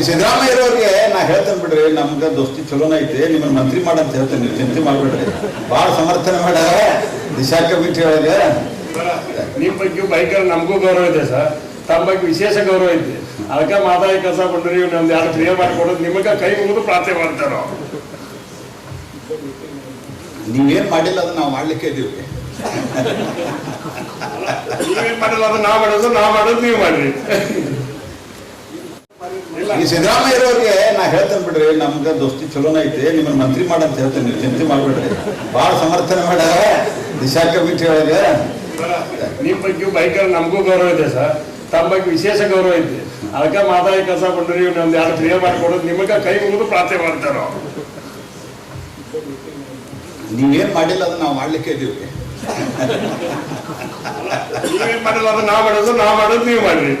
ಈ ಸಿದ್ದರಾಮಯ್ಯರವ್ರಿಗೆ ನಾ ಹೇಳ್ತೇನೆ ಬಿಡ್ರಿ ನಮ್ಗೆ ದೋಸ್ತಿ ಚಲೋನ ಐತಿ ನಿಮ್ಮನ್ನ ಮಂತ್ರಿ ಮಾಡಂತ ಹೇಳ್ತೇನೆ ನೀವು ಚಿಂತೆ ಮಾಡ್ಬಿಡ್ರಿ. ಭಾಳ ಸಮರ್ಥನೆ ಮಾಡ್ಯಾರ ದಿಶಾ ಕಮಿಟಿ ಒಳಗೆ. ನಿಮ್ಮ ಬಗ್ಗೆ ಬೈಕರ್ ನಮಗೂ ಗೌರವ ಇದೆ ಸರ್. ತಮ್ಮ ಬಗ್ಗೆ ವಿಶೇಷ ಗೌರವ ಐತಿ. ಅದಕ್ಕೆ ಮಾತಾಡಿ ಕೆಲಸ ಬಂದ್ರಿ ನಮ್ದು ಯಾರು ಕ್ರಿಯೆ ಮಾಡಿಕೊಡೋದು ನಿಮಗೆ ಕೈ ಮುಗಿದು ಪ್ರಾರ್ಥನೆ ಮಾಡ್ತಾರೆ ನಾವು. ನೀವೇನ್ ಮಾಡಿಲ್ಲ ಅದನ್ನ ನಾವು ಮಾಡ್ಲಿಕ್ಕೆ ಇದೀವಿ. ನೀವೇನ್ ಮಾಡಿಲ್ಲ ಅದನ್ನ ನಾವು ಮಾಡೋದು ನಾವು ಮಾಡೋದು ನೀವು ಮಾಡ್ರಿ. ಈ ಇರೋರಿಗೆ ನಾ ಹೇಳ್ತೇನೆ ಬಿಡ್ರಿ ನಮ್ಗ ದೋಸ್ತಿ ಚಲೋನ ಐತಿ ನಿಮ್ಮನ್ನ ಮಂತ್ರಿ ಮಾಡಂತ ಹೇಳ್ತೇನೆ ನೀವು ಚಿಂತೆ ಮಾಡ್ಬಿಡ್ರಿ. ಭಾಳ ಸಮರ್ಥನೆ ಮಾಡ ದಿಶಾ ಕಮಿಟಿ ಒಳಗೆ ನಿಮ್ಮ ಬಗ್ಗೆ ಬೈಕಲ್ಲಿ ನಮಗೂ ಗೌರವ ಇದೆ ಸರ್. ತಮ್ಮ ಬಗ್ಗೆ ವಿಶೇಷ ಗೌರವ ಐತಿ. ಅದಕ್ಕೆ ಮಾತಾಡಿ ಕೆಲಸ ಬಂದ್ರಿ ನಮ್ದು ಯಾರು ಕ್ರಿಯೆ ಮಾಡಿಕೊಡೋದು ನಿಮಗೆ ಕೈ ಮುಗಿದು ಪ್ರಾರ್ಥನೆ ಮಾಡ್ತಾರೆ ನಾವು ನೀವೇನ್ ಮಾಡಿಲ್ಲ ಅದನ್ನ ನಾವು ಮಾಡ್ಲಿಕ್ಕೆ ಇದೀವಿ. ನೀವೇನ್ ಮಾಡಿಲ್ಲ ಅದನ್ನ ನಾವು ಮಾಡೋದು ನಾವು ಮಾಡೋದು ನೀವು ಮಾಡ್ರಿ.